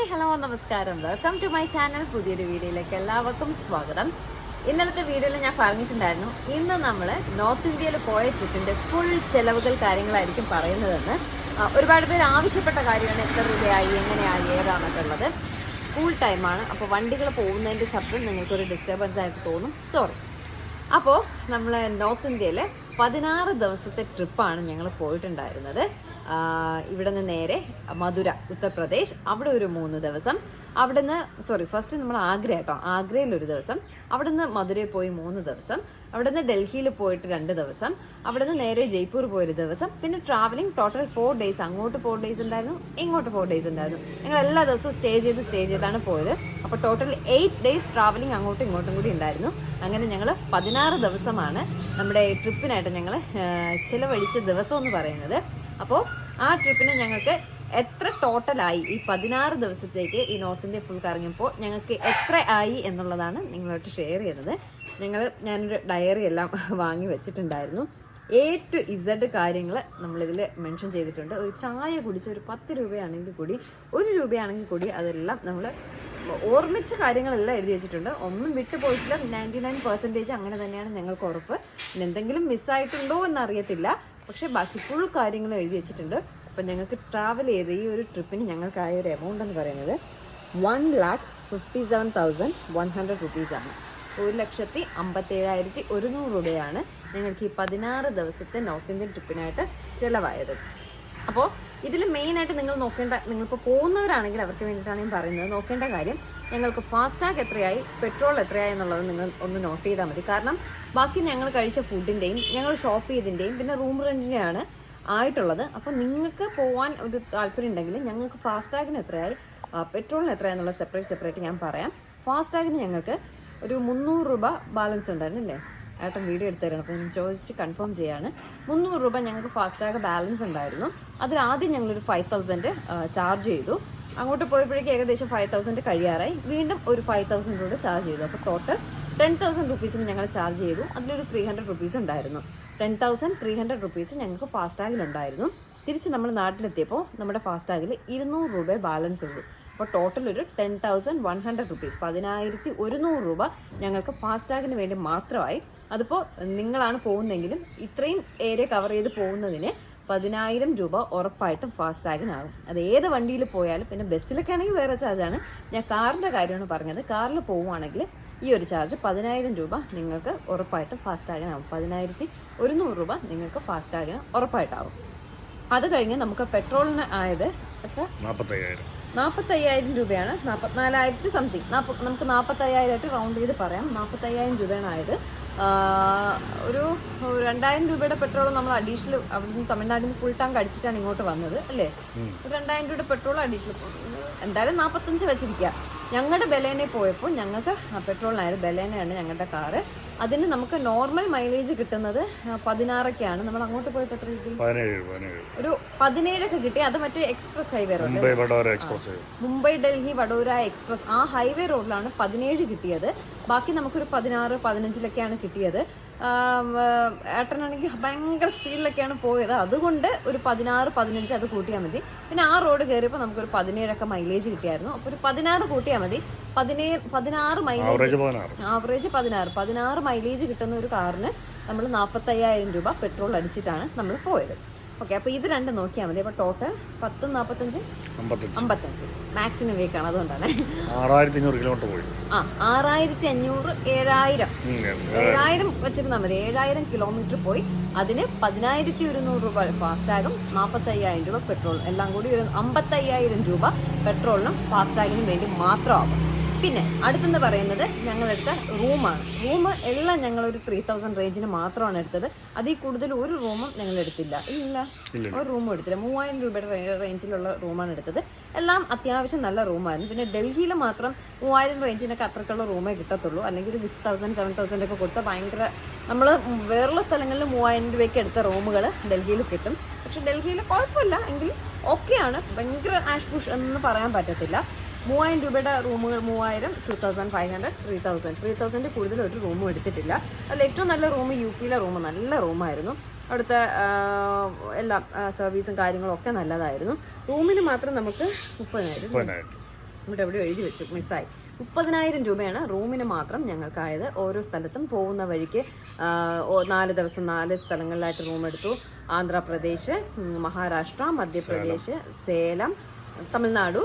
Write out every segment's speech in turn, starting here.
Hi hello നമസ്കാരം. Welcome to my channel പുതിയൊരു വീഡിയോയിലേക്ക് എല്ലാവർക്കും സ്വാഗതം. ഇന്നലത്തെ വീഡിയോയിൽ ഞാൻ പറഞ്ഞിട്ടുണ്ടായിരുന്നു ഇന്ന് നമ്മൾ നോർത്ത് ഇന്ത്യയിൽ പോയ ട്രിപ്പിന്റെ ഫുൾ ചെലവുകൾ കാര്യങ്ങളായിരിക്കും പറയുന്നതെന്ന്. ഒരുപാട് പേര് ആവശ്യപ്പെട്ട കാര്യമാണ് എത്ര രൂപയായി എങ്ങനെയായി ഏതാണെന്നൊക്കെ ഉള്ളത്. സ്കൂൾ ടൈമാണ് അപ്പോൾ വണ്ടികൾ പോകുന്നതിന്റെ ശബ്ദം നിങ്ങൾക്കൊരു ഡിസ്റ്റർബൻസ് ആയിട്ട് തോന്നും. സോറി അപ്പോൾ നമ്മൾ നോർത്ത് ഇന്ത്യയിൽ പതിനാറ് ദിവസത്തെ ട്രിപ്പാണ് ഞങ്ങൾ പോയിട്ടുണ്ടായിരുന്നത്. ഇവിടെ നിന്ന് നേരെ മധുര ഉത്തർപ്രദേശ് അവിടെ ഒരു മൂന്ന് ദിവസം. അവിടെ നിന്ന് സോറി ഫസ്റ്റ് നമ്മൾ ആഗ്ര കേട്ടോ ആഗ്രയിൽ ഒരു ദിവസം. അവിടെ നിന്ന് മധുരയിൽ പോയി മൂന്ന് ദിവസം. അവിടെ നിന്ന് ഡൽഹിയിൽ പോയിട്ട് രണ്ട് ദിവസം. അവിടെ നിന്ന് നേരെ ജയ്പൂർ പോയൊരു ദിവസം. പിന്നെ ട്രാവലിംഗ് ടോട്ടൽ ഫോർ ഡേയ്സ് അങ്ങോട്ട് ഫോർ ഡേയ്സ് ഉണ്ടായിരുന്നു ഇങ്ങോട്ട് ഫോർ ഡേയ്സ് ഉണ്ടായിരുന്നു. ഞങ്ങൾ എല്ലാ ദിവസവും സ്റ്റേ ചെയ്ത് സ്റ്റേ ചെയ്താണ് പോയത്. അപ്പോൾ ടോട്ടൽ എയ്റ്റ് ഡേയ്സ് ട്രാവലിംഗ് അങ്ങോട്ടും ഇങ്ങോട്ടും കൂടി ഉണ്ടായിരുന്നു. അങ്ങനെ ഞങ്ങൾ പതിനാറ് ദിവസമാണ് നമ്മുടെ ട്രിപ്പിനായിട്ട് ഞങ്ങൾ ചിലവഴിച്ച ദിവസം എന്ന് പറയുന്നത്. അപ്പോൾ ആ ട്രിപ്പിന് ഞങ്ങൾക്ക് എത്ര ടോട്ടലായി? ഈ പതിനാറ് ദിവസത്തേക്ക് ഈ നോർത്ത് ഇന്ത്യ ഫുൾ കറങ്ങിയപ്പോൾ ഞങ്ങൾക്ക് എത്ര ആയി എന്നുള്ളതാണ് നിങ്ങളോട്ട് ഷെയർ ചെയ്യുന്നത് ഞങ്ങൾ ഞാനൊരു ഡയറി എല്ലാം വാങ്ങി വെച്ചിട്ടുണ്ടായിരുന്നു. എ ടു ഇസഡ് കാര്യങ്ങൾ നമ്മളിതിൽ മെൻഷൻ ചെയ്തിട്ടുണ്ട്. ഒരു ചായ കുടിച്ച് ഒരു പത്ത് രൂപയാണെങ്കിൽ കൂടി ഒരു രൂപയാണെങ്കിൽ കൂടി അതെല്ലാം നമ്മൾ ഓർമ്മിച്ച കാര്യങ്ങളെല്ലാം എഴുതി വെച്ചിട്ടുണ്ട്. ഒന്നും വിട്ടു പോയിട്ടില്ല. നയന്റി നയൻ പെർസെന്റേജ് അങ്ങനെ തന്നെയാണ് ഞങ്ങൾക്ക് ഉറപ്പ്. എന്തെങ്കിലും മിസ്സായിട്ടുണ്ടോ എന്നറിയത്തില്ല. പക്ഷേ ബാക്കി ഫുൾ കാര്യങ്ങൾ എഴുതി വെച്ചിട്ടുണ്ട്. അപ്പം ഞങ്ങൾക്ക് ട്രാവൽ ചെയ്ത ഈ ഒരു ട്രിപ്പിന് ഞങ്ങൾക്കായ ഒരു എമൗണ്ട് എന്ന് പറയുന്നത് one lakh fifty seven thousand one hundred റുപ്പീസാണ് ഒരു ലക്ഷത്തി അമ്പത്തേഴായിരത്തി ഒരുന്നൂറ് രൂപയാണ് ഞങ്ങൾക്ക് ഈ പതിനാറ് ദിവസത്തെ നോർത്ത് ഇന്ത്യൻ ട്രിപ്പിനായിട്ട് ചിലവായത്. അപ്പോൾ ഇതിൽ മെയിനായിട്ട് നിങ്ങൾ നോക്കേണ്ട നിങ്ങളിപ്പോൾ പോകുന്നവരാണെങ്കിൽ അവർക്ക് വേണ്ടിയിട്ടാണ് ഞാൻ പറയുന്നത്. നോക്കേണ്ട കാര്യം ഞങ്ങൾക്ക് ഫാസ്ടാഗ് എത്രയായി പെട്രോൾ എത്രയായി എന്നുള്ളത് നിങ്ങൾ ഒന്ന് നോട്ട് ചെയ്താൽ മതി. കാരണം ബാക്കി ഞങ്ങൾ കഴിച്ച ഫുഡിന്റെയും ഞങ്ങൾ ഷോപ്പ് ചെയ്തതിന്റെയും പിന്നെ റൂം റെന്റിന്റെയാണ് ആയിട്ടുള്ളത്. അപ്പോൾ നിങ്ങൾക്ക് പോകാൻ ഒരു താല്പര്യം ഉണ്ടെങ്കിൽ ഞങ്ങൾക്ക് ഫാസ്ടാഗിന് എത്രയായി പെട്രോളിന് എത്രയാന്നുള്ള സെപ്പറേറ്റ് സെപ്പറേറ്റ് ഞാൻ പറയാം. ഫാസ്ടാഗിന് ഞങ്ങൾക്ക് ഒരു മുന്നൂറ് രൂപ ബാലൻസ് ഉണ്ടായിരുന്നു അല്ലേ ഏട്ടൻ വീഡിയോ എടുത്തു അപ്പോൾ ഞാൻ ചോദിച്ച് കൺഫേം ചെയ്യാണ്. മുന്നൂറ് രൂപ ഞങ്ങൾക്ക് ഫാസ്ടാഗ് ബാലൻസ് ഉണ്ടായിരുന്നു. അതിൽ ആദ്യം ഞങ്ങളൊരു ഫൈവ് തൗസൻഡ് ചാർജ് ചെയ്തു. അങ്ങോട്ട് പോയപ്പോഴേക്കും ഏകദേശം ഫൈവ് തൗസൻഡ് കഴിയാറായി. വീണ്ടും ഒരു ഫൈവ് തൗസൻഡ് കൂടെ ചാർജ് ചെയ്തു. അപ്പോൾ ടോട്ടൽ ടെൻ തൗസൻഡ് റുപ്പീസിന് ഞങ്ങൾ ചാർജ് ചെയ്തു. അതിലൊരു ത്രീ ഹൺഡ്രഡ് റുപ്പീസ് ഉണ്ടായിരുന്നു. Ten thousand three hundred rupees ഞങ്ങൾക്ക് ഫാസ്ടാഗിലുണ്ടായിരുന്നു തിരിച്ച് നമ്മൾ നാട്ടിലെത്തിയപ്പോൾ നമ്മുടെ ഫാസ്ടാഗിൽ ഇരുന്നൂറ് രൂപ ബാലൻസ് ഉള്ളൂ. അപ്പോൾ ടോട്ടൽ ഒരു ten thousand one hundred rupees പതിനായിരത്തി ഒരുന്നൂറ് രൂപ ഞങ്ങൾക്ക് ഫാസ്ടാഗിന് വേണ്ടി മാത്രമായി. അതിപ്പോൾ നിങ്ങളാണ് പോകുന്നതെങ്കിലും ഇത്രയും ഏരിയ കവർ ചെയ്ത് പോകുന്നതിന് പതിനായിരം രൂപ ഉറപ്പായിട്ടും ഫാസ്റ്റാഗിനാകും അത് ഏത് വണ്ടിയിൽ പോയാലും പിന്നെ ബസ്സിലൊക്കെ ആണെങ്കിൽ വേറെ ചാർജാണ് ഞാൻ കാറിന്റെ കാര്യമാണ് പറഞ്ഞത്. കാറിൽ പോവുകയാണെങ്കിൽ ഈ ഒരു ചാർജ് പതിനായിരം രൂപ നിങ്ങൾക്ക് ഉറപ്പായിട്ടും ഫാസ്ടാഗിനാകും. പതിനായിരത്തി ഒരുന്നൂറ് രൂപ നിങ്ങൾക്ക് ഫാസ്റ്റാഗിന് ഉറപ്പായിട്ടാവും അത് കഴിഞ്ഞ് നമുക്ക് പെട്രോളിന് ആയത് എത്ര? നാൽപ്പത്തയ്യായിരം നാൽപ്പത്തയ്യായിരം രൂപയാണ്. നാൽപ്പത്തിനാലായിരത്തി സംതിങ് നമുക്ക് നമുക്ക് നാൽപ്പത്തയ്യായിരമായിട്ട് റൗണ്ട് ചെയ്ത് പറയാം. നാൽപ്പത്തയ്യായിരം രൂപയാണ് ആയത്. ഒരു ഒരു രണ്ടായിരം രൂപയുടെ പെട്രോൾ നമ്മൾ അഡീഷണൽ അവിടുന്ന് തമിഴ്നാട്ടിൽ നിന്ന് ഫുൾ ടാങ്ക് അടിച്ചിട്ടാണ് ഇങ്ങോട്ട് വന്നത് അല്ലേ? ഒരു രണ്ടായിരം രൂപയുടെ പെട്രോൾ അഡീഷണൽ എന്തായാലും നാൽപ്പത്തഞ്ച് വെച്ചിരിക്കുക ഞങ്ങളുടെ ബലേനെ പോയപ്പോൾ ഞങ്ങൾക്ക് പെട്രോളിനായത് ബലേനയാണ് ഞങ്ങളുടെ കാറ് അതിന് നമുക്ക് നോർമൽ മൈലേജ് കിട്ടുന്നത് പതിനാറൊക്കെയാണ്. നമ്മൾ അങ്ങോട്ട് പോയിട്ട് എത്ര കിട്ടി? ഒരു പതിനേഴൊക്കെ കിട്ടി. അത് മറ്റേ express highway road Mumbai Vadodara express Mumbai Delhi Vadodara express ആ ഹൈവേ റോഡിലാണ് പതിനേഴ് കിട്ടിയത്. ബാക്കി നമുക്കൊരു പതിനാറ് പതിനഞ്ചിലൊക്കെയാണ് കിട്ടിയത്. ഏട്ടനാണെങ്കിൽ ഭയങ്കര സ്പീഡിലൊക്കെയാണ് പോയത്. അതുകൊണ്ട് ഒരു പതിനാറ് പതിനഞ്ച് അത് കൂട്ടിയാൽ മതി. പിന്നെ ആ റോഡ് കയറിയപ്പോൾ നമുക്കൊരു പതിനേഴൊക്കെ മൈലേജ് കിട്ടിയായിരുന്നു. അപ്പോൾ ഒരു പതിനാറ് കൂട്ടിയാൽ മതി. പതിനേഴ് പതിനാറ് മൈലേജ് ആവറേജ് പതിനാറ്. ആവറേജ് പതിനാറ്. പതിനാറ് മൈലേജ് കിട്ടുന്ന ഒരു കാറിന് നമ്മൾ നാൽപ്പത്തയ്യായിരം രൂപ പെട്രോൾ അടിച്ചിട്ടാണ് നമ്മൾ പോയത്. ഓക്കെ അപ്പോൾ ഇത് രണ്ട് നോക്കിയാൽ മതി. അപ്പോൾ ടോട്ടൽ പത്ത് നാൽപ്പത്തഞ്ച് അമ്പത്തഞ്ച്. മാക്സിമം വീക്കാണ് അതുകൊണ്ടാണ്. ആറായിരത്തി അഞ്ഞൂറ് കിലോമീറ്റർ പോയി. ആ ആറായിരത്തി അഞ്ഞൂറ് ഏഴായിരം ഏഴായിരം വെച്ചിരുന്നാൽ മതി. ഏഴായിരം കിലോമീറ്റർ പോയി. അതിന് പതിനായിരത്തി ഒരുന്നൂറ് രൂപ ഫാസ്ടാഗും നാൽപ്പത്തയ്യായിരം രൂപ പെട്രോൾ എല്ലാം കൂടി ഒരു അമ്പത്തയ്യായിരം രൂപ പെട്രോളിനും ഫാസ്ടാഗിനും വേണ്ടി മാത്രമാകും പിന്നെ അടുത്തെന്ന് പറയുന്നത് ഞങ്ങളെടുത്ത റൂമാണ്. റൂം എല്ലാം ഞങ്ങൾ ഒരു ത്രീ തൗസൻഡ് റേഞ്ചിന് മാത്രമാണ് എടുത്തത്. അതിൽ കൂടുതൽ ഒരു റൂമും ഞങ്ങൾ എടുത്തില്ല ഇല്ല. ഒരു റൂമും എടുത്തില്ല. മൂവായിരം രൂപയുടെ റേഞ്ചിലുള്ള റൂമാണ് എടുത്തത്. എല്ലാം അത്യാവശ്യം നല്ല റൂമായിരുന്നു. പിന്നെ ഡൽഹിയിൽ മാത്രം മൂവായിരം റേഞ്ചിനൊക്കെ അത്രക്കുള്ള റൂമേ കിട്ടത്തുള്ളൂ. അല്ലെങ്കിൽ ഒരു സിക്സ് തൗസൻഡ് സെവൻ തൗസൻഡ് ഒക്കെ കൊടുത്താൽ ഭയങ്കര നമ്മൾ വേറുള്ള സ്ഥലങ്ങളിൽ മൂവായിരം രൂപയ്ക്ക് എടുത്ത റൂമുകൾ ഡൽഹിയിൽ കിട്ടും. പക്ഷെ ഡൽഹിയിൽ കുഴപ്പമില്ല. എങ്കിലും ഓക്കെയാണ് ഭയങ്കര ആഷ്പുഷ് എന്ന് പറയാൻ പറ്റത്തില്ല. മൂവായിരം രൂപയുടെ റൂമുകൾ മൂവായിരം two thousand five hundred three thousand three thousand കൂടുതൽ ഒരു റൂമും എടുത്തിട്ടില്ല. അതിൽ ഏറ്റവും നല്ല റൂം യു പിയിലെ റൂം നല്ല റൂമായിരുന്നു. അവിടുത്തെ എല്ലാം സർവീസും കാര്യങ്ങളും ഒക്കെ നല്ലതായിരുന്നു. റൂമിന് മാത്രം നമുക്ക് മുപ്പതിനായിരം നമ്മുടെ ഇവിടെ എവിടെ എഴുതി വെച്ചു മിസ്സായി. മുപ്പതിനായിരം രൂപയാണ് റൂമിന് മാത്രം ഞങ്ങൾക്കായത്. ഓരോ സ്ഥലത്തും പോകുന്ന വഴിക്ക് നാല് ദിവസം നാല് സ്ഥലങ്ങളിലായിട്ട് റൂം എടുത്തു. ആന്ധ്രാപ്രദേശ് മഹാരാഷ്ട്ര മധ്യപ്രദേശ് സേലം തമിഴ്നാടു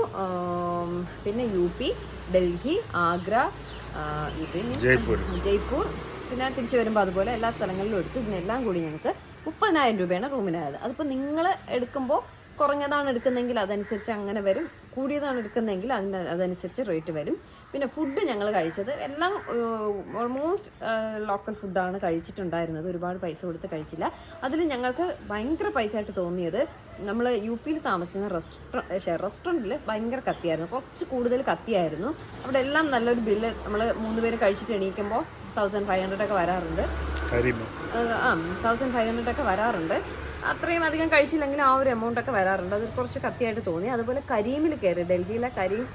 പിന്നെ യു പി ഡൽഹി ആഗ്ര ജയ്പൂർ. ജയ്പൂർ. പിന്നെ തിരിച്ചു വരുമ്പോൾ അതുപോലെ എല്ലാ സ്ഥലങ്ങളിലും എടുത്തു. ഇതിനെല്ലാം കൂടി ഞങ്ങൾക്ക് മുപ്പതിനായിരം രൂപയാണ് റൂമിനായത്. അതിപ്പോൾ നിങ്ങൾ എടുക്കുമ്പോൾ കുറഞ്ഞതാണ് എടുക്കുന്നതെങ്കിൽ അതനുസരിച്ച് അങ്ങനെ വരും. കൂടിയതാണ് എടുക്കുന്നതെങ്കിൽ അതിന് അതനുസരിച്ച് റേറ്റ് വരും. പിന്നെ ഫുഡ് ഞങ്ങൾ കഴിച്ചത് എല്ലാം ഓൾമോസ്റ്റ് ലോക്കൽ ഫുഡാണ് കഴിച്ചിട്ടുണ്ടായിരുന്നത്. ഒരുപാട് പൈസ കൊടുത്ത് കഴിച്ചില്ല. അതിൽ ഞങ്ങൾക്ക് ഭയങ്കര പൈസ ആയിട്ട് തോന്നിയത് നമ്മൾ യു പിയിൽ താമസിക്കുന്ന റെസ്റ്റോ റെസ്റ്റോറന്റിൽ ഭയങ്കര കത്തിയായിരുന്നു. കുറച്ച് കൂടുതൽ കത്തിയായിരുന്നു. അവിടെ എല്ലാം നല്ലൊരു ബില്ല് നമ്മൾ മൂന്ന് പേര് കഴിച്ചിട്ട് എണീക്കുമ്പോൾ തൗസൻഡ് ഫൈവ് ഹൺഡ്രഡ് ഒക്കെ വരാറുണ്ട്. ആ തൗസൻഡ് ഫൈവ് ഹൺഡ്രഡ് ഒക്കെ വരാറുണ്ട്. അത്രയും അധികം കഴിച്ചില്ലെങ്കിൽ ആ ഒരു എമൗണ്ട് ഒക്കെ വരാറുണ്ട്. അത് കുറച്ച് കത്തിയായിട്ട് തോന്നി. അതുപോലെ കരീമിൽ കയറി ഡൽഹിയിലെ കരീം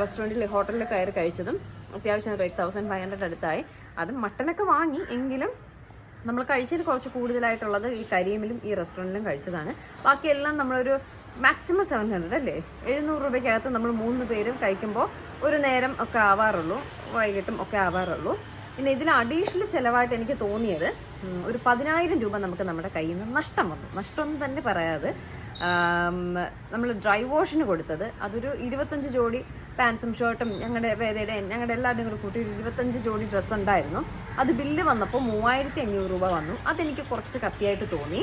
റെസ്റ്റോറന്റിൽ ഹോട്ടലിൽ കയറി കഴിച്ചതും അത്യാവശ്യം എയ്റ്റ് തൗസൻഡ് ഫൈവ് ഹൺഡ്രഡ് അടുത്തായി. അത് മട്ടനൊക്കെ വാങ്ങി എങ്കിലും നമ്മൾ കഴിച്ചതിൽ കുറച്ച് കൂടുതലായിട്ടുള്ളത് ഈ കരീമിലും ഈ റെസ്റ്റോറന്റിലും കഴിച്ചതാണ്. ബാക്കിയെല്ലാം നമ്മളൊരു മാക്സിമം സെവൻ ഹൺഡ്രഡ് അല്ലേ? എഴുന്നൂറ് രൂപയ്ക്കകത്ത് നമ്മൾ മൂന്ന് പേരും കഴിക്കുമ്പോൾ ഒരു നേരം ഒക്കെ ആവാറുള്ളൂ. വൈകിട്ടും ഒക്കെ ആവാറുള്ളൂ. പിന്നെ ഇതിൽ അഡീഷണൽ ചിലവായിട്ട് എനിക്ക് തോന്നിയത് ഒരു പതിനായിരം രൂപ നമുക്ക് നമ്മുടെ കയ്യിൽ നിന്ന് നഷ്ടം വന്നു. നഷ്ടം എന്ന് തന്നെ പറയാതെ നമ്മൾ ഡ്രൈ വാഷിന് കൊടുത്തത് അതൊരു ഇരുപത്തഞ്ച് ജോഡി പാൻസും ഷർട്ടും ഞങ്ങളുടെ വേദയുടെ ഞങ്ങളുടെ എല്ലാവരുടെയും കൂടെ കൂട്ടി ഒരു ഇരുപത്തഞ്ച് ജോഡി ഡ്രസ്സ് ഉണ്ടായിരുന്നു. അത് ബില്ല് വന്നപ്പോൾ മൂവായിരത്തി അഞ്ഞൂറ് രൂപ വന്നു. അതെനിക്ക് കുറച്ച് കത്തിയായിട്ട് തോന്നി.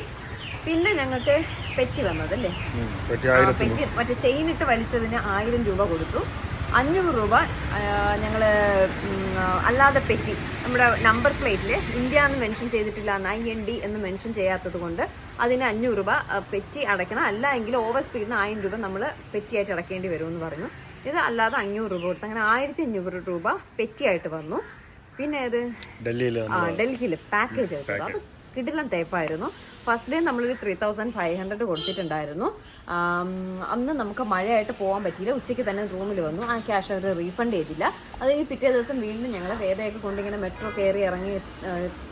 പിന്നെ ഞങ്ങൾക്ക് പെറ്റി വന്നതല്ലേ? പറ്റി മറ്റേ ചെയിൻ ഇട്ട് വലിച്ചതിന് ആയിരം രൂപ കൊടുത്തു. അഞ്ഞൂറ് രൂപ ഞങ്ങൾ അല്ലാതെ പെറ്റി നമ്മുടെ നമ്പർ പ്ലേറ്റിൽ ഇന്ത്യ എന്ന് മെൻഷൻ ചെയ്തിട്ടില്ല ഐ എൻ ഡി എന്ന് മെൻഷൻ ചെയ്യാത്തത് കൊണ്ട് അതിന് അഞ്ഞൂറ് രൂപ പെറ്റി അടയ്ക്കണം. അല്ല എങ്കിൽ ഓവർ സ്പീഡിന് ആയിരം രൂപ നമ്മൾ പെറ്റിയായിട്ട് അടയ്ക്കേണ്ടി വരുമെന്ന് പറഞ്ഞു. ഇത് അല്ലാതെ അഞ്ഞൂറ് രൂപ കൊടുത്തു അങ്ങനെ ആയിരത്തി അഞ്ഞൂറ് രൂപ പെറ്റിയായിട്ട് വന്നു. പിന്നെ അത് ഡൽഹിയിൽ ആ ഡൽഹിയിൽ പാക്കേജ് ആയിട്ട് അത് കിടിലം തേപ്പായിരുന്നു ഫസ്റ്റ് ഡേ നമ്മളൊരു ത്രീ തൗസൻഡ് ഫൈവ് ഹൺഡ്രഡ് കൊടുത്തിട്ടുണ്ടായിരുന്നു. അന്ന് നമുക്ക് മഴയായിട്ട് പോകാൻ പറ്റിയില്ല. ഉച്ചയ്ക്ക് തന്നെ റൂമിൽ വന്നു. ആ ക്യാഷ് അവർ റീഫണ്ട് ചെയ്തില്ല. അത് ഈ പിറ്റേ ദിവസം വീണ്ടും ഞങ്ങൾ വേദയൊക്കെ കൊണ്ടിങ്ങനെ മെട്രോ കയറി ഇറങ്ങി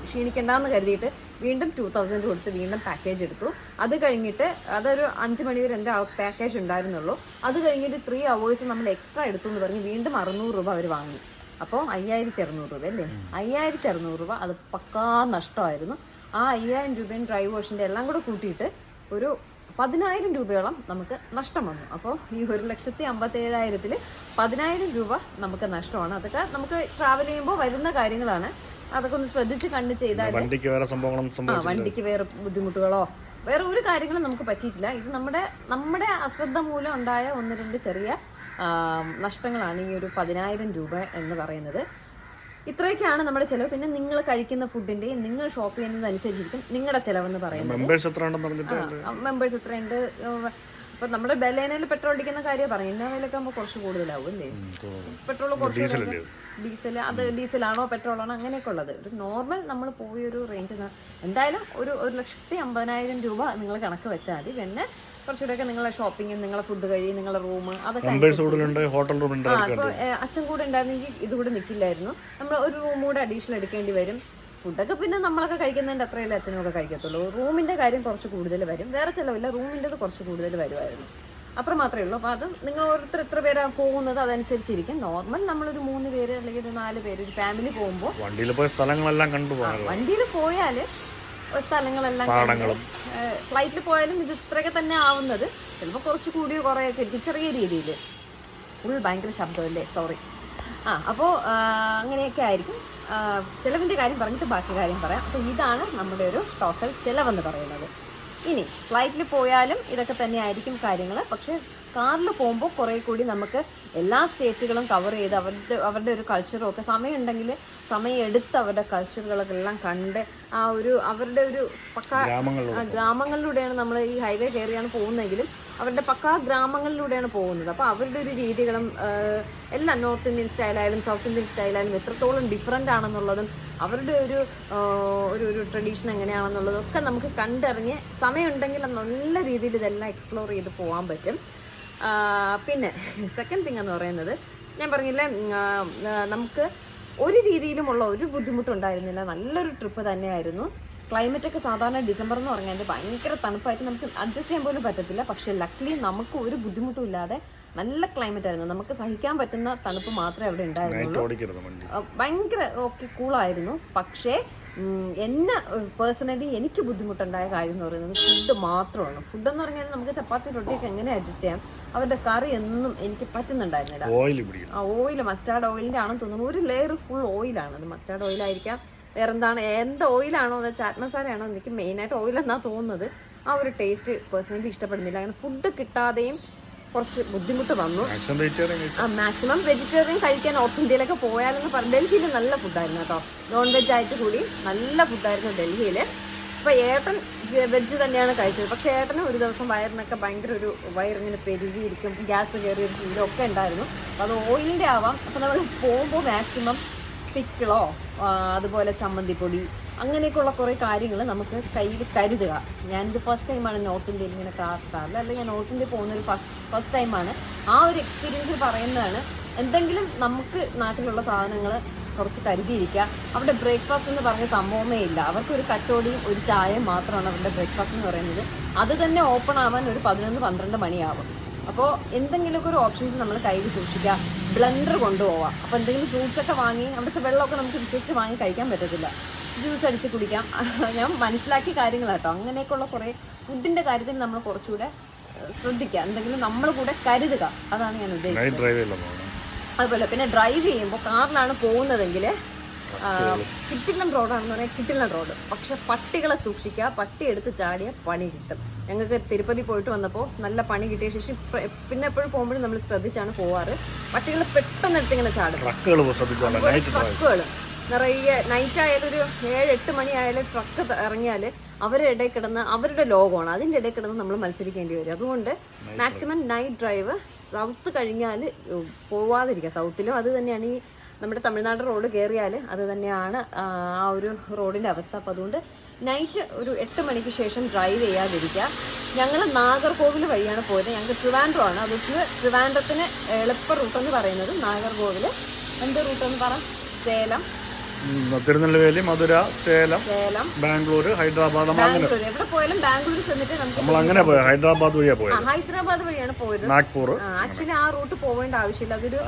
ക്ഷീണിക്കണ്ടെന്ന് കരുതിയിട്ട് വീണ്ടും ടു തൗസൻഡ് കൊടുത്ത് വീണ്ടും പാക്കേജ് എടുത്തു. അത് കഴിഞ്ഞിട്ട് അതൊരു അഞ്ച് മണി വരെ എന്റെ പാക്കേജ് ഉണ്ടായിരുന്നുള്ളൂ. അത് കഴിഞ്ഞിട്ട് ത്രീ അവേഴ്സ് നമ്മൾ എക്സ്ട്രാ എടുത്തു എന്ന് പറഞ്ഞ് വീണ്ടും അറുന്നൂറ് രൂപ അവർ വാങ്ങി. അപ്പോൾ അയ്യായിരത്തി അറുന്നൂറ് രൂപ അല്ലേ? അയ്യായിരത്തി അറുന്നൂറ് രൂപ അത് പക്കാ നഷ്ടമായിരുന്നു. ആ അയ്യായിരം രൂപയും ഡ്രൈവ് വാഷിന്റെ എല്ലാം കൂടെ കൂട്ടിയിട്ട് ഒരു പതിനായിരം രൂപയോളം നമുക്ക് നഷ്ടം വന്നു അപ്പോൾ ഈ ഒരു ലക്ഷത്തി അമ്പത്തി ഏഴായിരത്തിൽ പതിനായിരം രൂപ നമുക്ക് നഷ്ടമാണ്. അതൊക്കെ നമുക്ക് ട്രാവൽ ചെയ്യുമ്പോൾ വരുന്ന കാര്യങ്ങളാണ്. അതൊക്കെ ഒന്ന് ശ്രദ്ധിച്ച് കണ്ട് ചെയ്താൽ വണ്ടിക്ക് വേറെ സംഭവങ്ങളും ആ വണ്ടിക്ക് വേറെ ബുദ്ധിമുട്ടുകളോ വേറെ ഒരു കാര്യങ്ങളും നമുക്ക് പറ്റിയിട്ടില്ല. ഇത് നമ്മുടെ നമ്മുടെ അശ്രദ്ധ മൂലം ഉണ്ടായ ഒന്ന് രണ്ട് ചെറിയ നഷ്ടങ്ങളാണ് ഈ ഒരു പതിനായിരം രൂപ എന്ന് പറയുന്നത്. ഇത്രയൊക്കെയാണ് നമ്മുടെ ചെലവ്. പിന്നെ നിങ്ങൾ കഴിക്കുന്ന ഫുഡിന്റെയും നിങ്ങൾ ഷോപ്പ് ചെയ്യുന്നത് അനുസരിച്ചിരിക്കും നിങ്ങളുടെ ചെലവ് എന്ന് പറയുന്നത് മെമ്പേഴ്സ് എത്രയുണ്ട്? ഇപ്പൊ നമ്മുടെ ബലേനയിൽ പെട്രോൾ അടിക്കുന്ന കാര്യം പറഞ്ഞു ഇന്നോവയിലൊക്കെ ആകുമ്പോൾ കുറച്ച് കൂടുതലാവും അല്ലേ? പെട്രോൾ കുറച്ച് ഡീസൽ അത് ഡീസലാണോ പെട്രോളാണോ അങ്ങനെയൊക്കെ ഉള്ളത്. ഒരു നോർമൽ നമ്മൾ പോയ ഒരു റേഞ്ച് എന്തായാലും ഒരു ഒരു ലക്ഷത്തി അമ്പതിനായിരം രൂപ നിങ്ങൾ കണക്ക് വെച്ചാൽ മതി. പിന്നെ കുറച്ചുകൂടെയൊക്കെ നിങ്ങളെ ഷോപ്പിംഗ് നിങ്ങളെ ഫുഡ് കഴി നിങ്ങളെ റൂം അതൊക്കെ ഹോട്ടൽ റൂം ഉണ്ട് ആ ഇപ്പോൾ അച്ഛൻ കൂടെ ഉണ്ടായിരുന്നെങ്കിൽ ഇത് കൂടെ നിൽക്കില്ലായിരുന്നു നമ്മൾ ഒരു റൂം കൂടെ അഡീഷണൽ എടുക്കേണ്ടി വരും. ഫുഡൊക്കെ പിന്നെ നമ്മളൊക്കെ കഴിക്കുന്നതിന്റെ അത്രയല്ലേ അച്ഛനും ഒക്കെ കഴിക്കത്തുള്ളൂ. റൂമിന്റെ കാര്യം കുറച്ച് കൂടുതൽ വരും. വേറെ ചിലവില്ല റൂമിന്റെത് കുറച്ച് കൂടുതൽ വരുമായിരുന്നു അത്ര മാത്രമേ ഉള്ളൂ. അപ്പോൾ അത് നിങ്ങൾ ഓരോരുത്തർ എത്ര പേരാണ് പോകുന്നത് അതനുസരിച്ചിരിക്കും നോർമൽ നമ്മളൊരു മൂന്ന് പേര് അല്ലെങ്കിൽ ഒരു നാല് പേര് ഒരു ഫാമിലി പോകുമ്പോൾ വണ്ടിയിൽ പോയ സ്ഥലങ്ങളെല്ലാം കണ്ടു വണ്ടിയിൽ പോയാൽ സ്ഥലങ്ങളെല്ലാം പാടങ്ങളും. ഫ്ലൈറ്റിൽ പോയാലും ഇത് ഇത്രയൊക്കെ തന്നെ ആവുന്നത്. ചിലപ്പോൾ കുറച്ച് കൂടിയോ കുറേയൊക്കെ ഇരിക്കും ചെറിയ രീതിയിൽ ഫുൾ ഭയങ്കര ശബ്ദമല്ലേ സോറി ആ അപ്പോൾ അങ്ങനെയൊക്കെ ആയിരിക്കും. ചിലവിന്റെ കാര്യം പറഞ്ഞിട്ട് ബാക്കി കാര്യം പറയാം. അപ്പോൾ ഇതാണ് നമ്മുടെ ഒരു ടോട്ടൽ ചിലവെന്ന് പറയുന്നത്. ഇനി ഫ്ലൈറ്റിൽ പോയാലും ഇതൊക്കെ തന്നെ ആയിരിക്കും കാര്യങ്ങൾ പക്ഷേ കാറിൽ പോകുമ്പോൾ കുറേ കൂടി നമുക്ക് എല്ലാ സ്റ്റേറ്റുകളും കവർ ചെയ്ത് അവരുടെ അവരുടെ ഒരു കൾച്ചറും ഒക്കെ സമയമുണ്ടെങ്കിൽ സമയം എടുത്ത് അവരുടെ കൾച്ചറുകളൊക്കെ എല്ലാം കണ്ട് ആ ഒരു അവരുടെ ഒരു പക്ക ഗ്രാമങ്ങളിലൂടെയാണ് നമ്മൾ ഈ ഹൈവേ കയറിയാണ് പോകുന്നതെങ്കിലും അവരുടെ പക്കാ ഗ്രാമങ്ങളിലൂടെയാണ് പോകുന്നത്. അപ്പോൾ അവരുടെ ഒരു രീതികളും എല്ലാം നോർത്ത് ഇന്ത്യൻ സ്റ്റൈലായാലും സൗത്ത് ഇന്ത്യൻ സ്റ്റൈലായാലും എത്രത്തോളം ഡിഫറെന്റ് ആണെന്നുള്ളതും അവരുടെ ഒരു ഒരു ഒരു ട്രഡീഷൻ എങ്ങനെയാണെന്നുള്ളതും ഒക്കെ നമുക്ക് കണ്ടറിഞ്ഞ് സമയമുണ്ടെങ്കിൽ നല്ല രീതിയിൽ ഇതെല്ലാം എക്സ്പ്ലോർ ചെയ്ത് പോകാൻ പറ്റും. പിന്നെ സെക്കൻഡ് തിങ് എന്ന് പറയുന്നത് ഞാൻ പറഞ്ഞില്ലേ നമുക്ക് ഒരു രീതിയിലുമുള്ള ഒരു ബുദ്ധിമുട്ടുണ്ടായിരുന്നില്ല. നല്ലൊരു ട്രിപ്പ് തന്നെയായിരുന്നു. ക്ലൈമറ്റ് ഒക്കെ സാധാരണ ഡിസംബർ എന്ന് പറഞ്ഞാൽ ഭയങ്കര തണുപ്പായിട്ട് നമുക്ക് അഡ്ജസ്റ്റ് ചെയ്യാൻ പോലും പറ്റത്തില്ല. പക്ഷെ ലക്ലി നമുക്ക് ഒരു ബുദ്ധിമുട്ടും ഇല്ലാതെ നല്ല ക്ലൈമറ്റ് ആയിരുന്നു. നമുക്ക് സഹിക്കാൻ പറ്റുന്ന തണുപ്പ് മാത്രമേ അവിടെ ഉണ്ടായിരുന്നുള്ളൂ. ഭയങ്കര ഓക്കെ കൂളായിരുന്നു പക്ഷേ എന്നെ പേഴ്സണലി എനിക്ക് ബുദ്ധിമുട്ടുണ്ടായ കാര്യം എന്ന് പറയുന്നത് ഫുഡ് മാത്രമാണ്. ഫുഡ് എന്ന് പറഞ്ഞാൽ നമുക്ക് ചപ്പാത്തി റൊട്ടിയൊക്കെ എങ്ങനെ അഡ്ജസ്റ്റ് ചെയ്യാം? അവരുടെ കറി എന്നും എനിക്ക് പറ്റുന്നുണ്ടായിരുന്നില്ല. ആ ഓയിൽ മസ്റ്റാർഡ് ഓയിലിന്റെ ആണെന്ന് തോന്നുന്നു. ഒരു ലെയർ ഫുൾ ഓയിലാണ് അത് മസ്റ്റാർഡ് ഓയിലായിരിക്കാം വേറെ എന്താണ് എന്ത് ഓയിലാണോ എന്ന് ചാറ്റ് മസാലയാണോ എനിക്ക് മെയിനായിട്ട് ഓയിൽ എന്നാ തോന്നുന്നത്. ആ ഒരു ടേസ്റ്റ് പേഴ്സണലി ഇഷ്ടപ്പെടുന്നില്ല. അങ്ങനെ ഫുഡ് കിട്ടാതെയും കുറച്ച് ബുദ്ധിമുട്ട് വന്നു. മാക്സിമം വെജിറ്റേറിയൻ കഴിച്ചു? മാക്സിമം വെജിറ്റേറിയൻ കഴിക്കാൻ നോർത്ത് ഇന്ത്യയിലൊക്കെ പോയാലെന്ന് പറഞ്ഞു ഡൽഹിയിൽ നല്ല ഫുഡായിരുന്നു കേട്ടോ. നോൺ വെജ് ആയിട്ട് കൂടി നല്ല ഫുഡായിരുന്നു ഡൽഹിയിൽ ഇപ്പൊ ഏട്ടൻ വെജ് തന്നെയാണ് കഴിച്ചത്. പക്ഷെ ഏട്ടന് ഒരു ദിവസം വയറിനൊക്കെ ഭയങ്കര ഒരു വയറിങ്ങനെ പെരുകിയിരിക്കും ഗ്യാസ് കയറിയ ഒക്കെ ഉണ്ടായിരുന്നു. അപ്പൊ അത് ഓയിലിന്റെ ആവാം. അപ്പൊ നമ്മൾ പോകുമ്പോൾ മാക്സിമം പിക്കിളോ അതുപോലെ ചമ്മന്തിപ്പൊടി അങ്ങനെയൊക്കെയുള്ള കുറേ കാര്യങ്ങൾ നമുക്ക് കയ്യിൽ കരുതുക. ഞാനിത് ഫസ്റ്റ് ടൈമാണ് നോർത്ത് ഇന്ത്യയിൽ ഇങ്ങനെ കാർത്താറ് അല്ലെങ്കിൽ ഞാൻ നോർത്ത് ഇന്ത്യയിൽ പോകുന്ന ഒരു ഫസ്റ്റ് ഫസ്റ്റ് ടൈമാണ് ആ ഒരു എക്സ്പീരിയൻസ് പറയുന്നതാണ് എന്തെങ്കിലും നമുക്ക് നാട്ടിലുള്ള സാധനങ്ങൾ കുറച്ച് കരുതിയിരിക്കുക. അവിടെ ബ്രേക്ക്ഫാസ്റ്റ് എന്ന് പറഞ്ഞ സംഭവമേ ഇല്ല. അവർക്ക് ഒരു കച്ചോടിയും ഒരു ചായയും മാത്രമാണ് അവരുടെ ബ്രേക്ക്ഫാസ്റ്റ് എന്ന് പറയുന്നത്. അത് തന്നെ ഓപ്പൺ ആവാൻ ഒരു പതിനൊന്ന് പന്ത്രണ്ട് മണിയാവും. അപ്പോൾ എന്തെങ്കിലുമൊക്കെ ഒരു ഓപ്ഷൻസ് നമ്മൾ കയ്യിൽ സൂക്ഷിക്കുക. ബ്ലണ്ടർ കൊണ്ടുപോവാം അപ്പോൾ എന്തെങ്കിലും ഫ്രൂട്ട്സ് ഒക്കെ വാങ്ങി അവിടുത്തെ വെള്ളമൊക്കെ നമുക്ക് വിശ്വസിച്ച് വാങ്ങി കഴിക്കാൻ പറ്റത്തില്ല. ജ്യൂസ് അടിച്ച് കുടിക്കാം. ഞാൻ മനസ്സിലാക്കിയ കാര്യങ്ങളാട്ടോ അങ്ങനെയൊക്കെയുള്ള കുറേ ഫുഡിന്റെ കാര്യത്തിൽ നമ്മൾ കുറച്ചുകൂടെ ശ്രദ്ധിക്കുക. എന്തെങ്കിലും നമ്മൾ കൂടെ കരുതുക. അതാണ് ഞാൻ ഉദ്ദേശിക്കുന്നത് അതുപോലെ പിന്നെ ഡ്രൈവ് ചെയ്യുമ്പോൾ കാറിലാണ് പോകുന്നതെങ്കിൽ കിട്ടില്ലം റോഡാണെന്ന് പറയാൻ കിട്ടില്ലം റോഡ് പക്ഷെ പട്ടികളെ സൂക്ഷിക്കുക പട്ടി എടുത്ത് ചാടിയ പണി കിട്ടും. ഞങ്ങൾക്ക് തിരുപ്പതി പോയിട്ട് വന്നപ്പോൾ നല്ല പണി കിട്ടിയ ശേഷം പിന്നെ എപ്പോഴും പോകുമ്പോഴും നമ്മൾ ശ്രദ്ധിച്ചാണ് പോവാറ്. പട്ടികൾ പെട്ടെന്ന് എടുത്ത് ഇങ്ങനെ ചാടും. ട്രക്കുകൾ നിറയെ നൈറ്റ് ആയാലും ഒരു ഏഴ് എട്ട് മണി ആയാലും ട്രക്ക് ഇറങ്ങിയാൽ അവരുടെ ഇടയിൽ കിടന്ന് അവരുടെ ലോകമാണ്. അതിന്റെ ഇടയിൽ കിടന്ന് നമ്മൾ മത്സരിക്കേണ്ടി വരും. അതുകൊണ്ട് മാക്സിമം നൈറ്റ് ഡ്രൈവ് സൗത്ത് കഴിഞ്ഞാൽ പോവാതിരിക്കുക. സൗത്തിലും അത് തന്നെയാണ്. ഈ നമ്മുടെ തമിഴ്നാട് റോഡ് കയറിയാൽ അത് തന്നെയാണ് ആ ഒരു റോഡിന്റെ അവസ്ഥ. അപ്പോൾ അതുകൊണ്ട് നൈറ്റ് ഒരു എട്ട് മണിക്ക് ശേഷം ഡ്രൈവ് ചെയ്യാതിരിക്കുക. ഞങ്ങൾ നാഗർകോവിൽ വഴിയാണ് പോയത്. ഞങ്ങൾക്ക് ട്രിവാൻഡ്രോ ആണ് അതുകൊണ്ട് ട്രിവാൻഡ്രത്തിന് എളുപ്പ റൂട്ടെന്ന് പറയുന്നത് നാഗർകോവിൽ എന്ത് റൂട്ടെന്ന് പറ? സേലം. തിരുനെൽവേലി മധുര സേലം ബാംഗ്ലൂർ ഹൈദരാബാദ് നമ്മൾ അങ്ങനെ. എവിടെ പോയാലും ബാംഗ്ലൂർ ചെന്നിട്ട് നമ്മൾ അങ്ങനെ പോയത് ഹൈദരാബാദ് വഴിയാ പോയത്. ഹൈദരാബാദ് വഴിയാണ് പോയത്. നാഗ്പൂർ. ആക്ച്വലി ആ റൂട്ട് പോവേണ്ട ആവശ്യമില്ല. അതൊരു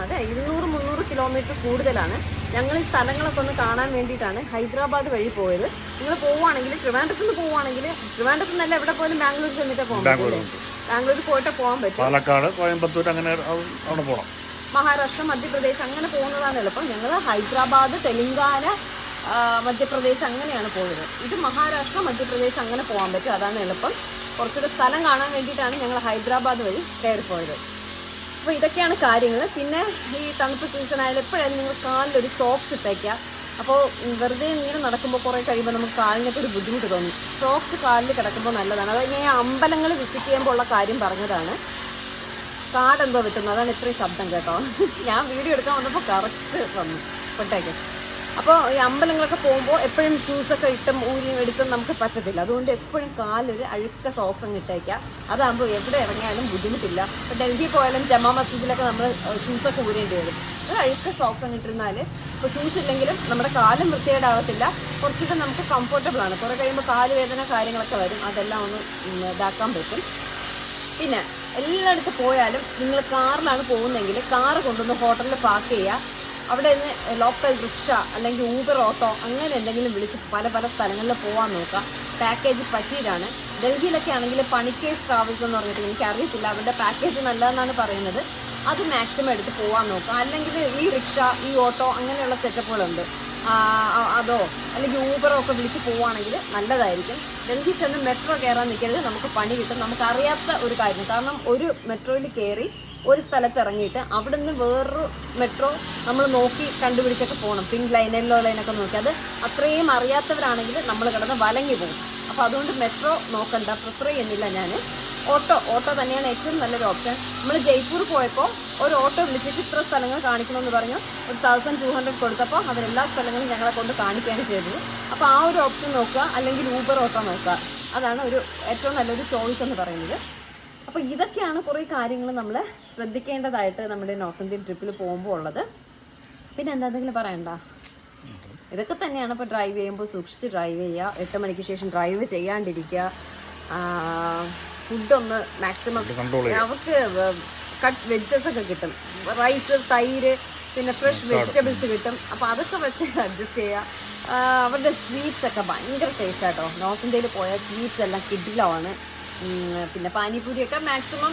അതെ ഇരുന്നൂറ് മുന്നൂറ് കിലോമീറ്റർ കൂടുതലാണ്. ഞങ്ങൾ ഈ സ്ഥലങ്ങളൊക്കെ ഒന്ന് കാണാൻ വേണ്ടിയിട്ടാണ് ഹൈദരാബാദ് വഴി പോയത്. നിങ്ങൾ പോവുകയാണെങ്കിൽ ട്രിവാൻഡ്രത്ത് നിന്ന് പോവുകയാണെങ്കിൽ ട്രിവാൻഡ്രത്ത് നിന്നല്ല എവിടെ പോയാലും ബാംഗ്ലൂർ ചെന്നിട്ട് പോകും ബാംഗ്ലൂർ പോയിട്ട് പോകാൻ പറ്റും. പാലക്കാട് കോയമ്പത്തൂർ അങ്ങനെ അവിടെ പോകണം മഹാരാഷ്ട്ര മധ്യപ്രദേശ് അങ്ങനെ പോകുന്നതാണ് എളുപ്പം. ഞങ്ങൾ ഹൈദരാബാദ് തെലങ്കാന മധ്യപ്രദേശ് അങ്ങനെയാണ് പോയത്. ഇത് മഹാരാഷ്ട്ര മധ്യപ്രദേശ് അങ്ങനെ പോകാൻ പറ്റും. അതാണ് എളുപ്പം. കുറച്ചുകൂടെ സ്ഥലം കാണാൻ വേണ്ടിയിട്ടാണ് ഞങ്ങൾ ഹൈദരാബാദ് വഴി കയറിപ്പോയത് അപ്പോൾ ഇതൊക്കെയാണ് കാര്യങ്ങൾ പിന്നെ ഈ തണുപ്പ് സീസൺ ആയാലും എപ്പോഴായാലും നിങ്ങൾ കാലിലൊരു സോക്സ് ഇട്ടേക്കുക അപ്പോൾ വെറുതെ ഇങ്ങനെ നടക്കുമ്പോൾ കുറേ കഴിയുമ്പോൾ നമുക്ക് കാലിനൊക്കെ ഒരു ബുദ്ധിമുട്ട് തോന്നും. സോക്സ് കാലിൽ കിടക്കുമ്പോൾ നല്ലതാണ്. അതായത് ഞാൻ അമ്പലങ്ങൾ വിസിറ്റ് ചെയ്യുമ്പോൾ ഉള്ള കാര്യം പറഞ്ഞതാണ്. എന്തോ വെട്ടുന്നു. അതാണ് ഇത്രയും ശബ്ദം കേട്ടോ. ഞാൻ വീഡിയോ എടുക്കാൻ വന്നപ്പോൾ കറക്റ്റ് വന്നു. കൊട്ടേക്ക് അപ്പോൾ ഈ അമ്പലങ്ങളൊക്കെ പോകുമ്പോൾ എപ്പോഴും ഷൂസൊക്കെ ഇട്ടും ഊരിയും എടുത്തും നമുക്ക് പറ്റത്തില്ല. അതുകൊണ്ട് എപ്പോഴും കാലൊരു അഴുക്ക സോക്സ് അങ്ങ് ഇട്ടേക്കുക അതാകുമ്പോൾ എവിടെ ഇറങ്ങിയാലും ബുദ്ധിമുട്ടില്ല. ഇപ്പോൾ ഡൽഹി പോയാലും ജമാ മസ്ജിദിലൊക്കെ നമ്മൾ ഷൂസൊക്കെ ഊരേണ്ടി വരും. ഒരു അഴുക്ക സോക്സ് അങ്ങ് ഇട്ടിരുന്നാൽ ഇപ്പോൾ ഷൂസ് ഇല്ലെങ്കിലും നമ്മുടെ കാലും വൃത്തികേടാവത്തില്ല. കുറച്ചൊക്കെ നമുക്ക് കംഫർട്ടബിൾ ആണ്. കുറേ കഴിയുമ്പോൾ കാലുവേദന കാര്യങ്ങളൊക്കെ വരും. അതെല്ലാം ഒന്ന് ഇതാക്കാൻ പറ്റും. പിന്നെ എല്ലായിടത്ത് പോയാലും നിങ്ങൾ കാറിലാണ് പോകുന്നതെങ്കിൽ കാറ് കൊണ്ടുവന്ന് ഹോട്ടലിൽ പാർക്ക് ചെയ്യുക. അവിടെ നിന്ന് ലോക്കൽ റിക്ഷ അല്ലെങ്കിൽ ഊബർ ഓട്ടോ അങ്ങനെ എന്തെങ്കിലും വിളിച്ച് പല പല സ്ഥലങ്ങളിൽ പോകാൻ നോക്കുക. പാക്കേജ് പറ്റിയതാണ്. ഡൽഹിയിലൊക്കെ ആണെങ്കിൽ പണിക്കേസ് ട്രാവൽസ് എന്ന് പറഞ്ഞിട്ട് എനിക്ക് അറിയത്തില്ല അവരുടെ പാക്കേജ് നല്ലതെന്നാണ് പറയുന്നത്. അത് മാക്സിമം എടുത്ത് പോകാൻ നോക്കുക. അല്ലെങ്കിൽ ഈ റിക്ഷ ഈ ഓട്ടോ അങ്ങനെയുള്ള സെറ്റപ്പുകളുണ്ട് അതോ? അല്ലെങ്കിൽ ഊബറോ ഒക്കെ വിളിച്ച് പോവുകയാണെങ്കിൽ നല്ലതായിരിക്കും. ഡൽഹി ചെന്ന് മെട്രോ കയറാൻ നിൽക്കരുത്. നമുക്ക് പണി കിട്ടും. നമുക്ക് അറിയാത്ത ഒരു കാര്യം. കാരണം ഒരു മെട്രോയിൽ കയറി ഒരു സ്ഥലത്ത് ഇറങ്ങിയിട്ട് അവിടെ നിന്ന് വേറൊരു മെട്രോ നമ്മൾ നോക്കി കണ്ടുപിടിച്ചൊക്കെ പോകണം. പിങ്ക് ലൈൻ യെല്ലോ ലൈനൊക്കെ നോക്കി. അത് അത്രയും അറിയാത്തവരാണെങ്കിൽ നമ്മൾ കിടന്ന് വലങ്ങി പോകും. അപ്പോൾ അതുകൊണ്ട് മെട്രോ നോക്കണ്ട. പ്രിഫർ ചെയ്യുന്നില്ല ഞാൻ. ഓട്ടോ ഓട്ടോ തന്നെയാണ് ഏറ്റവും നല്ലൊരു ഓപ്ഷൻ നമ്മൾ ജയ്പൂർ പോയപ്പോൾ ഒരു ഓട്ടോ വിളിച്ചിട്ട് ഇത്ര സ്ഥലങ്ങൾ കാണിക്കണമെന്ന് പറഞ്ഞു. ഒരു തൗസൻഡ് ടു ഹൺഡ്രഡ് കൊടുത്തപ്പോൾ അവരെല്ലാ സ്ഥലങ്ങളും ഞങ്ങളെ കൊണ്ട് കാണിക്കുകയാണ് ചെയ്തത്. അപ്പോൾ ആ ഒരു ഓപ്ഷൻ നോക്കുക അല്ലെങ്കിൽ ഊബർ ഓട്ടോ നോക്കുക. അതാണ് ഒരു ഏറ്റവും നല്ലൊരു ചോയ്സ് എന്ന് പറയുന്നത്. അപ്പോൾ ഇതൊക്കെയാണ് കുറേ കാര്യങ്ങൾ നമ്മൾ ശ്രദ്ധിക്കേണ്ടതായിട്ട് നമ്മുടെ നോർത്ത് ഇന്ത്യൻ ട്രിപ്പിൽ പോകുമ്പോൾ ഉള്ളത്. പിന്നെ എന്താ പറയണ്ട? ഇതൊക്കെ തന്നെയാണ് ഇപ്പോൾ ഡ്രൈവ് ചെയ്യുമ്പോൾ സൂക്ഷിച്ച് ഡ്രൈവ് ചെയ്യുക. എട്ട് മണിക്ക് ശേഷം ഡ്രൈവ് ചെയ്യാണ്ടിരിക്കുക. ആ, ഫുഡ് ഒന്ന് മാക്സിമം അവർക്ക് കട്ട് വെജസ് ഒക്കെ കിട്ടും. റൈസ് തൈര് പിന്നെ ഫ്രഷ് വെജിറ്റബിൾസ് കിട്ടും. അപ്പോൾ അതൊക്കെ വെച്ച് അഡ്ജസ്റ്റ് ചെയ്യുക അവരുടെ സ്വീറ്റ്സ് ഒക്കെ ഭയങ്കര ടേസ്റ്റ് ആട്ടോ. നോർത്ത് ഇന്ത്യയിൽ പോയാൽ സ്വീറ്റ്സ് എല്ലാം കിഡിലാണ് പിന്നെ പാനിപൂരിയൊക്കെ മാക്സിമം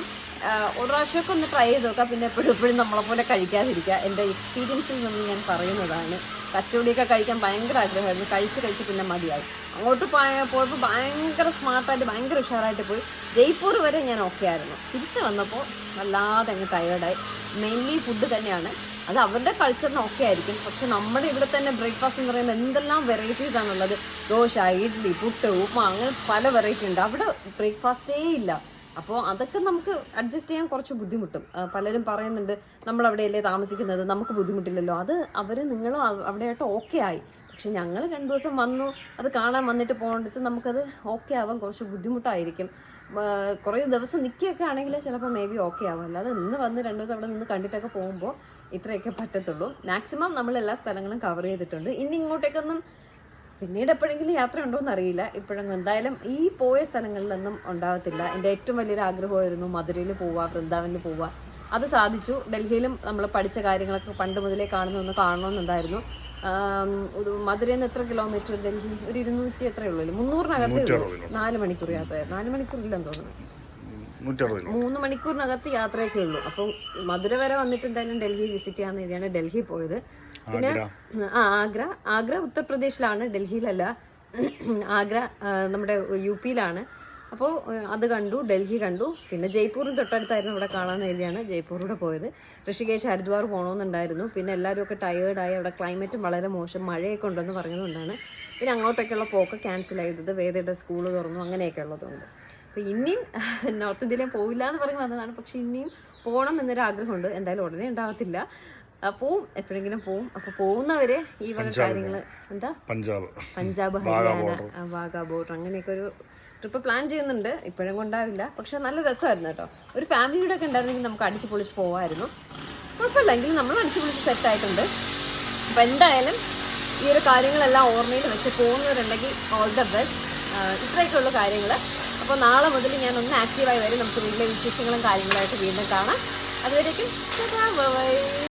ഒരു പ്രാവശ്യമൊക്കെ ഒന്ന് ട്രൈ ചെയ്ത് നോക്കാം. പിന്നെ എപ്പോഴും എപ്പോഴും നമ്മളെ പോലെ കഴിക്കാതിരിക്കുക. എന്റെ എക്സ്പീരിയൻസിൽ നിന്ന് ഞാൻ പറയുന്നതാണ്. കച്ചവടിയൊക്കെ കഴിക്കാൻ ഭയങ്കര ആഗ്രഹമായിരുന്നു. കഴിച്ച് കഴിച്ച് പിന്നെ മതിയായി. അങ്ങോട്ട് പോയപ്പോൾ ഭയങ്കര സ്മാർട്ടായിട്ട് ഭയങ്കര ഉഷാറായിട്ട് പോയി. ജയ്പൂർ വരെ ഞാൻ ഓക്കെ ആയിരുന്നു. തിരിച്ചു വന്നപ്പോൾ വല്ലാതെ അങ്ങ് ടയേർഡായി മെയിൻലി ഫുഡ് തന്നെയാണ്. അത് അവരുടെ കൾച്ചറിന് ഓക്കെ ആയിരിക്കും. പക്ഷെ നമ്മുടെ ഇവിടെ തന്നെ ബ്രേക്ക്ഫാസ്റ്റ് എന്ന് പറയുമ്പോൾ എന്തെല്ലാം വെറൈറ്റീസ് ആണുള്ളത്? ദോശ ഇഡ്ഡലി പുട്ട് ഉപ്പ അങ്ങനെ പല വെറൈറ്റി ഉണ്ട്. അവിടെ ബ്രേക്ക്ഫാസ്റ്റേ ഇല്ല. അപ്പോൾ അതൊക്കെ നമുക്ക് അഡ്ജസ്റ്റ് ചെയ്യാൻ കുറച്ച് ബുദ്ധിമുട്ടും. പലരും പറയുന്നുണ്ട് നമ്മൾ അവിടെയല്ലേ താമസിക്കുന്നത്? നമുക്ക് ബുദ്ധിമുട്ടില്ലല്ലോ. അത് അവർ നിങ്ങൾ അവിടെയായിട്ട് ഓക്കെ ആയി. പക്ഷെ ഞങ്ങൾ രണ്ട് ദിവസം വന്നു. അത് കാണാൻ വന്നിട്ട് പോകേണ്ടത് നമുക്കത് ഓക്കെ ആവാൻ കുറച്ച് ബുദ്ധിമുട്ടായിരിക്കും. കുറേ ദിവസം നിൽക്കുകയൊക്കെ ആണെങ്കിൽ ചിലപ്പോൾ മേ ബി ഓക്കെ ആവും. അല്ലാതെ ഇന്ന് വന്ന് രണ്ട് ദിവസം അവിടെ നിന്ന് കണ്ടിട്ടൊക്കെ പോകുമ്പോൾ ഇത്രയൊക്കെ പറ്റത്തുള്ളൂ. മാക്സിമം നമ്മൾ എല്ലാ സ്ഥലങ്ങളും കവർ ചെയ്തിട്ടുണ്ട്. ഇനി ഇങ്ങോട്ടേക്കൊന്നും പിന്നീട് എപ്പോഴെങ്കിലും യാത്ര ഉണ്ടോയെന്ന് അറിയില്ല ഇപ്പോഴൊന്നും എന്തായാലും ഈ പോയ സ്ഥലങ്ങളിലൊന്നും ഉണ്ടാവത്തില്ല. എന്റെ ഏറ്റവും വലിയൊരു ആഗ്രഹമായിരുന്നു മധുരയിൽ പോവുക വൃന്ദാവനിൽ പോവുക. അത് സാധിച്ചു. ഡൽഹിയിലും നമ്മൾ പഠിച്ച കാര്യങ്ങളൊക്കെ പണ്ട് മുതലേ കാണുന്നൊന്ന് കാണണമെന്നുണ്ടായിരുന്നു. മധുരയിൽ നിന്ന് എത്ര കിലോമീറ്റർ ഡൽഹി? ഒരു ഇരുന്നൂറ്റി എത്രയേ ഉള്ളൂ മുന്നൂറിനകത്തേ ഉള്ളൂ. നാല് മണിക്കൂർ യാത്ര. നാല് മണിക്കൂർ ഇല്ലെന്ന് തോന്നുന്നു മൂന്ന് മണിക്കൂറിനകത്ത് യാത്രയൊക്കെ ഉള്ളൂ. അപ്പോൾ മധുര വരെ വന്നിട്ട് എന്തായാലും ഡൽഹി വിസിറ്റ് ചെയ്യാന്ന് എഴുതിയാണ് ഡൽഹി പോയത്. പിന്നെ ആ ആഗ്ര. ആഗ്ര ഉത്തർപ്രദേശിലാണ്. ഡൽഹിയിലല്ല ആഗ്ര നമ്മുടെ യു പിയിലാണ്. അപ്പോൾ അത് കണ്ടു ഡൽഹി കണ്ടു. പിന്നെ ജയ്പൂരും തൊട്ടടുത്തായിരുന്നു ഇവിടെ കാണാൻ വേണ്ടിയാണ് ജയ്പൂരിലൂടെ പോയത്. ഋഷികേശ് ഹരിദ്വാർ പോകണമെന്നുണ്ടായിരുന്നു പിന്നെ എല്ലാവരും ഒക്കെ ടയേർഡായി അവിടെ ക്ലൈമറ്റും വളരെ മോശം മഴയൊക്കെ ഉണ്ടെന്ന് പറഞ്ഞതുകൊണ്ടാണ് പിന്നെ അങ്ങോട്ടൊക്കെയുള്ള പോക്ക് ക്യാൻസൽ ചെയ്തത് വേദയുടെ സ്കൂൾ തുറന്നു അങ്ങനെയൊക്കെ ഉള്ളതുകൊണ്ട്. അപ്പോൾ ഇനിയും നോർത്ത് ഇന്ത്യയിൽ പോവില്ല എന്ന് പറഞ്ഞ് വന്നതാണ്. പക്ഷേ ഇനിയും പോകണം എന്നൊരു ആഗ്രഹമുണ്ട് എന്തായാലും ഉടനെ ഉണ്ടാകത്തില്ല പോവും എപ്പോഴെങ്കിലും പോവും. അപ്പോൾ പോകുന്നവരെ ഈ വക കാര്യങ്ങൾ എന്താ? പഞ്ചാബ്. പഞ്ചാബ് ഹരിയാന വാഗ ബോർഡർ. അങ്ങനെയൊക്കെ ഒരു ട്രിപ്പ് പ്ലാൻ ചെയ്യുന്നുണ്ട്. ഇപ്പോഴും കൊണ്ടാവില്ല. പക്ഷെ നല്ല രസമായിരുന്നു കേട്ടോ. ഒരു ഫാമിലിയുടെ ഒക്കെ ഉണ്ടായിരുന്നെങ്കിൽ നമുക്ക് അടിച്ചു പൊളിച്ച് പോവായിരുന്നു. കുഴപ്പമില്ല. എങ്കിലും നമ്മൾ അടിച്ചു പൊളിച്ച് സെറ്റ് ആയിട്ടുണ്ട്. അപ്പം എന്തായാലും ഈ ഒരു കാര്യങ്ങളെല്ലാം ഓർമ്മയിൽ വെച്ച് പോകുന്നവരുണ്ടെങ്കിൽ ഓൾ ദ ബെസ്റ്റ് ഇത്രയൊക്കെയുള്ള കാര്യങ്ങൾ അപ്പോൾ നാളെ മുതൽ ഞാൻ ഒന്ന് ആക്റ്റീവായി വരും നമുക്ക് വീട്ടിലെ വിശേഷങ്ങളും കാര്യങ്ങളായിട്ട് വീണ്ടും കാണാം. അതുവരേക്കും ബൈ